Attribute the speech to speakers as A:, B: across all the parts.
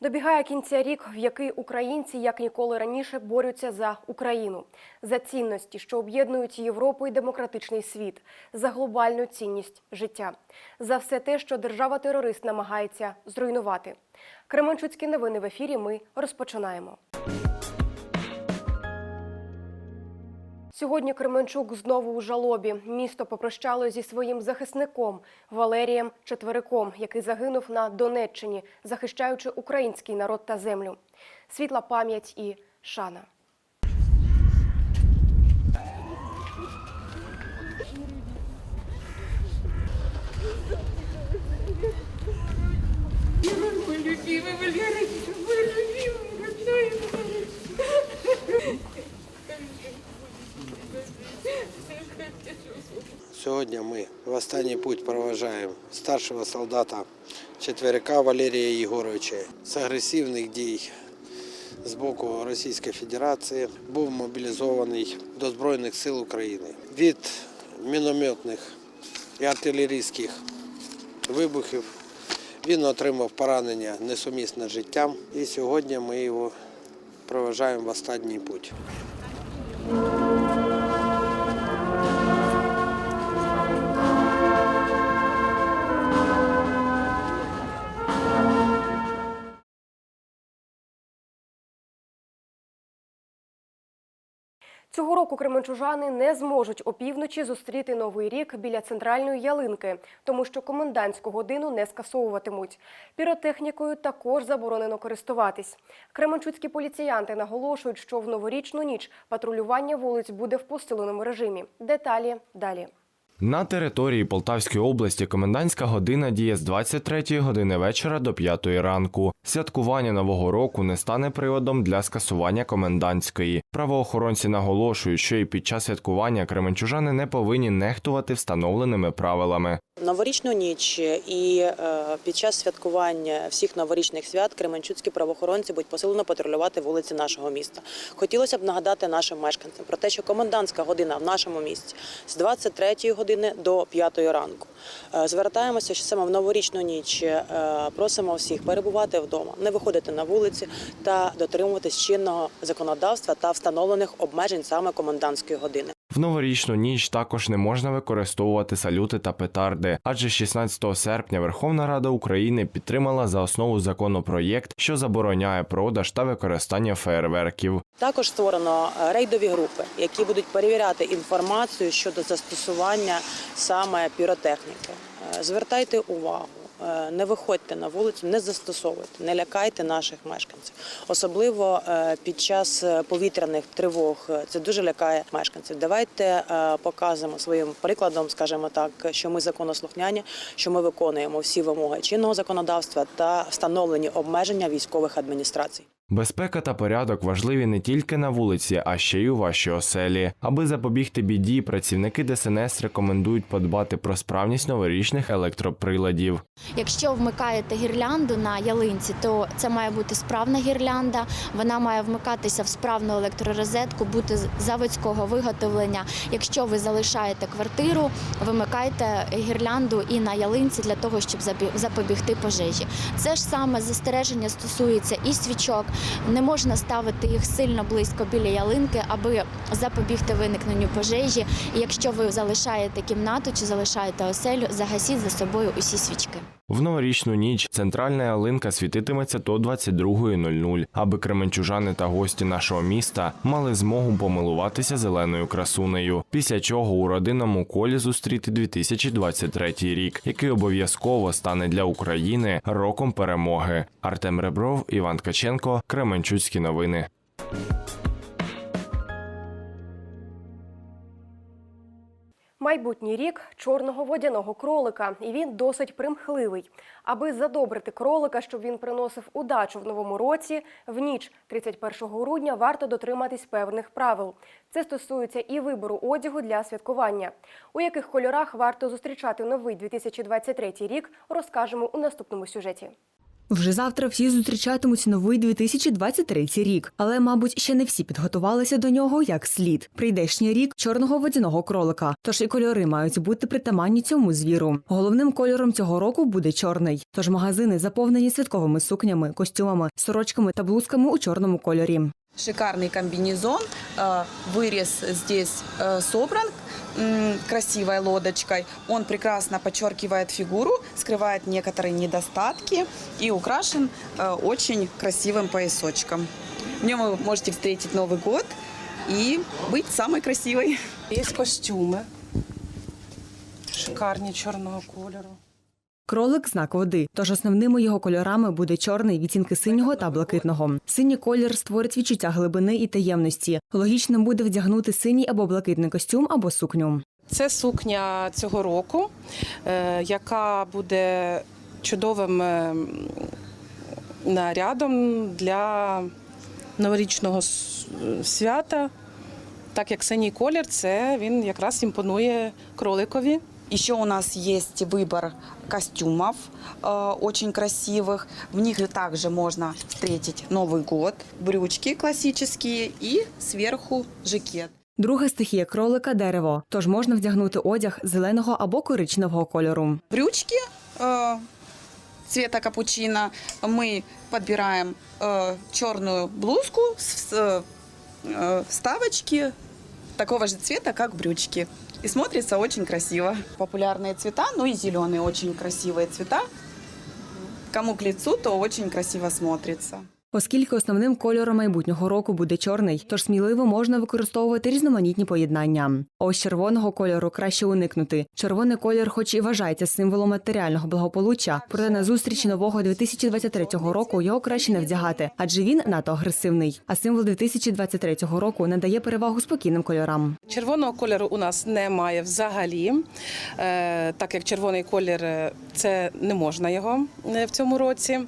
A: Добігає кінця рік, в який українці як ніколи раніше борються за Україну, за цінності, що об'єднують Європу і демократичний світ, за глобальну цінність життя, за все те, що держава-терорист намагається зруйнувати. Кременчуцькі новини в ефірі. Ми розпочинаємо. Сьогодні Кременчук знову у жалобі. Місто попрощало зі своїм захисником Валерієм Четвериком, який загинув на Донеччині, захищаючи український народ та землю. Світла пам'ять і шана.
B: Путь проважаємо старшого солдата четверика Валерія Єгоровича з агресивних дій з боку Російської Федерації. Був мобілізований до Збройних сил України. Від мінометних і артилерійських вибухів він отримав поранення несумісне з життям. І сьогодні ми його проважаємо в останній путь.
A: Цього року кременчужани не зможуть опівночі зустріти новий рік біля центральної ялинки, тому що комендантську годину не скасовуватимуть. Піротехнікою також заборонено користуватись. Кременчуцькі поліціянти наголошують, що в новорічну ніч патрулювання вулиць буде в посиленому режимі. Деталі далі.
C: На території Полтавської області комендантська година діє з 23 години вечора до 5 ранку. Святкування нового року не стане приводом для скасування комендантської. Правоохоронці наголошують, що і під час святкування кременчужани не повинні нехтувати встановленими правилами.
D: Новорічну ніч і е, під час святкування всіх новорічних свят кременчуцькі правоохоронці будуть посилено патрулювати вулиці нашого міста. Хотілося б нагадати нашим мешканцям про те, що комендантська година в нашому місті з 23 години до 5 ранку. Е, Звертаємося, що саме в новорічну ніч е, просимо всіх перебувати вдома, не виходити на вулиці та дотримуватись чинного законодавства та встановлених обмежень саме комендантської години.
C: В новорічну ніч також не можна використовувати салюти та петарди, адже 16 серпня Верховна Рада України підтримала за основу законопроєкт, що забороняє продаж та використання феєрверків.
D: Також створено е, рейдові групи, які будуть перевіряти інформацію щодо застосування саме піротехніки. Е, Звертайте увагу. Е, Не виходьте на вулицю, не застосовуйте, не лякайте наших мешканців. Особливо е, під час е, повітряних тривог це дуже лякає мешканців. Давайте показуємо своїм прикладом, скажімо так, що ми законослухняні, що ми виконуємо всі вимоги чинного законодавства та встановлені обмеження військових адміністрацій.
C: Безпека та порядок важливі не тільки на вулиці, а ще й у вашій оселі. Аби запобігти біді, працівники ДСНС рекомендують подбати про справність новорічних електроприладів.
E: Якщо вмикаєте гірлянду на ялинці, то це має бути справна гірлянда. Вона має вмикатися в справну електророзетку, бути заводського виготовлення. Якщо ви залишаєте квартиру, вимикайте гірлянду і на ялинці для того, щоб запобігти пожежі. Це ж саме застереження стосується і свічок. Не можна ставити їх сильно близько біля ялинки, аби запобігти виникненню пожежі. І якщо ви залишаєте кімнату чи залишаєте оселю, загасіть за собою усі свічки.
C: В новорічну ніч центральна ялинка світитиметься до 22.00, аби кременчужани та гості нашого міста мали змогу помилуватися зеленою красунею. Після чого у родинному колі зустріти 2023 рік, який обов'язково стане для України роком перемоги. Артем Ребров, Іван Ткаченко, Кременчуцькі новини.
A: Майбутній рік чорного водяного кролика, і він досить примхливий. Аби задобрити кролика, щоб він приносив удачу в новому році, в ніч 31 грудня варто дотриматись певних правил. Це стосується і вибору одягу для святкування. У яких кольорах варто зустрічати новий 2023 рік, розкажемо у наступному сюжеті.
F: Вже завтра всі зустрічатимуть новий 2023 рік, але, мабуть, ще не всі підготувалися до нього як слід. Прийдешній рік чорного водяного кролика, тож і кольори мають бути притаманні цьому звіру. Головним кольором цього року буде чорний. Тож магазини заповнені святковими сукнями, костюмами, сорочками та блузками у чорному кольорі.
G: Шикарный комбинезон, э, вырез здесь э, собран м, красивой лодочкой. Он прекрасно подчеркивает фигуру, скрывает некоторые недостатки и украшен э, очень красивым поясочком. В нем вы можете встретить Новый год и быть самой красивой.
H: Є костюми шикарні чорного кольору.
F: Кролик знак води, тож основними його кольорами буде чорний, відтінки синього та блакитного. Синій колір створить відчуття глибини і таємності. Логічним буде вдягнути синій або блакитний костюм або сукню.
H: Це сукня цього року, е, яка буде чудовим е, нарядом для новорічного свята. Так як синій колір, це він якраз імпонує кроликові.
G: Еще у нас есть выбор костюмов э, очень красивых. В них также можно встретить Новый год. Брючки классические и сверху жакет.
F: Друга стихія кролика дерево, тож можна вдягнути одяг зеленого або коричневого кольору.
G: брючки э, цвета капучино. Мы подбираем э, черную блузку с э, э, вставочки такого же цвета, как брючки. И смотрится очень красиво. Популярные цвета, ну и зеленые очень красивые цвета. Кому к лицу, то очень красиво смотрится.
F: Оскільки основним кольором майбутнього року буде чорний, тож сміливо можна використовувати різноманітні поєднання. Ось червоного кольору краще уникнути. Червоний колір, хоч і вважається символом матеріального благополуччя, проте на зустрічі нового 2023 року його краще не вдягати, адже він надто агресивний. А символ 2023 року надає перевагу спокійним кольорам.
H: Червоного кольору у нас немає взагалі, е, так як червоний колір е, це не можна його е, в цьому році.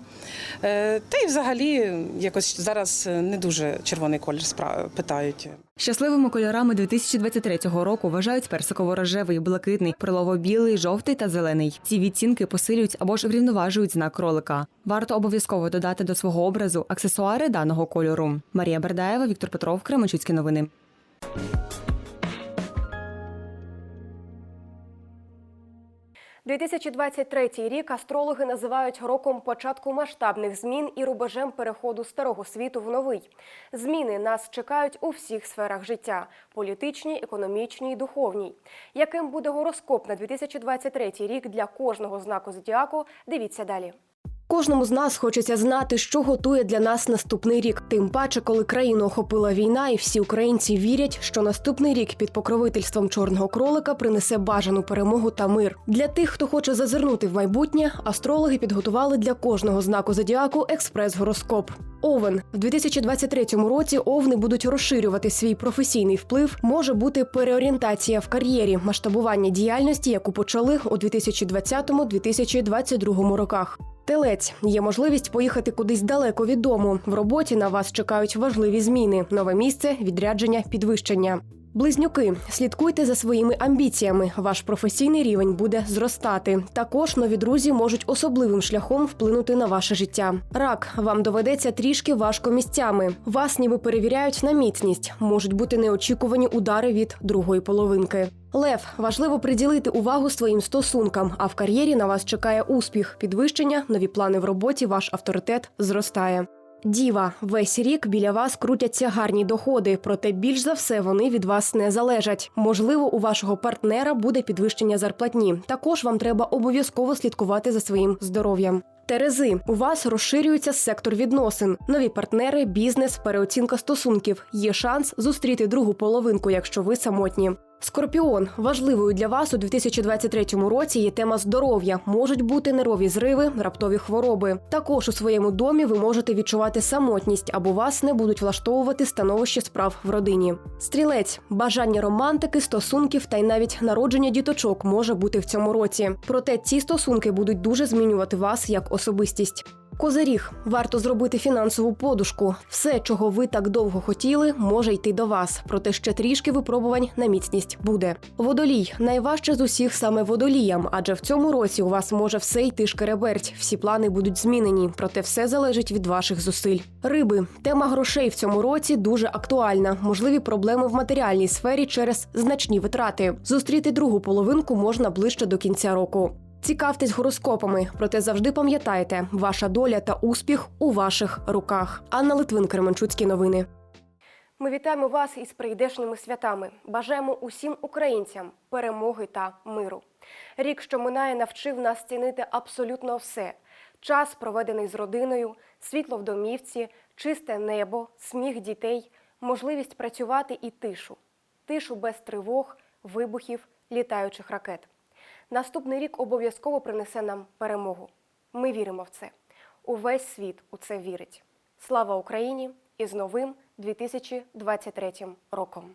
H: Та й взагалі якось зараз е, не дуже червоний колір питають.
F: Щасливими кольорами 2023 року вважають персиково-рожевий, блакитний, прилово-білий, жовтий та зелений. Ці відцінки посилюють або ж врівноважують знак кролика. Варто обов'язково додати до свого образу аксесуари даного кольору. Марія Бердаєва, Віктор Петров, Кременчуцькі новини.
A: – 2023 рік астрологи називають роком початку масштабних змін і рубежем переходу старого світу в новий. Зміни нас чекають у всіх сферах життя – політичній, економічній, духовній. Яким буде гороскоп на 2023 рік для кожного знаку зодіаку, дивіться далі. Кожному з нас хочеться знати, що готує для нас наступний рік. Тим паче, коли країну охопила війна, і всі українці вірять, що наступний рік під покровительством чорного кролика принесе бажану перемогу та мир. Для тих, хто хоче зазирнути в майбутнє, астрологи підготували для кожного знаку зодіаку експрес-гороскоп. Овен в 2023 році овни будуть розширювати свій професійний вплив. Може бути переорієнтація в кар'єрі, масштабування діяльності, яку почали у 2020-2022 роках. Телець є можливість поїхати кудись далеко від дому. В роботі на вас чекають важливі зміни: нове місце, відрядження, підвищення. Близнюки, слідкуйте за своїми амбіціями. Ваш професійний рівень буде зростати. Також нові друзі можуть особливим шляхом вплинути на ваше життя. Рак вам доведеться трішки важко місцями. Вас ніби перевіряють на міцність. Можуть бути неочікувані удари від другої половинки. Лев важливо приділити увагу своїм стосункам. А в кар'єрі на вас чекає успіх, підвищення, нові плани в роботі. Ваш авторитет зростає. Діва, весь рік біля вас крутяться гарні доходи, проте більш за все вони від вас не залежать. Можливо, у вашого партнера буде підвищення зарплатні. Також вам треба обов'язково слідкувати за своїм здоров'ям. Терези, у вас розширюється сектор відносин, нові партнери, бізнес, переоцінка стосунків. Є шанс зустріти другу половинку, якщо ви самотні. Скорпіон важливою для вас у 2023 році є тема здоров'я. Можуть бути нервові зриви, раптові хвороби. Також у своєму домі ви можете відчувати самотність або вас не будуть влаштовувати становище справ в родині. Стрілець бажання романтики, стосунків та й навіть народження діточок може бути в цьому році. Проте ці стосунки будуть дуже змінювати вас як особистість. Козиріг варто зробити фінансову подушку. Все, чого ви так довго хотіли, може йти до вас. Проте ще трішки випробувань на міцність буде. Водолій найважче з усіх саме водоліям, адже в цьому році у вас може все йти шкереберть. Всі плани будуть змінені, проте все залежить від ваших зусиль. Риби тема грошей в цьому році дуже актуальна. Можливі проблеми в матеріальній сфері через значні витрати. Зустріти другу половинку можна ближче до кінця року. Цікавтесь гороскопами, проте завжди пам'ятайте, ваша доля та успіх у ваших руках. Анна Литвин, Кременчуцькі новини. Ми вітаємо вас із прийдешніми святами. Бажаємо усім українцям перемоги та миру. Рік, що минає, навчив нас цінити абсолютно все: час, проведений з родиною, світло в домівці, чисте небо, сміх дітей, можливість працювати і тишу. Тишу без тривог, вибухів, літаючих ракет. Наступний рік обов'язково принесе нам перемогу. Ми віримо в це. Увесь світ у це вірить. Слава Україні і з новим 2023 роком.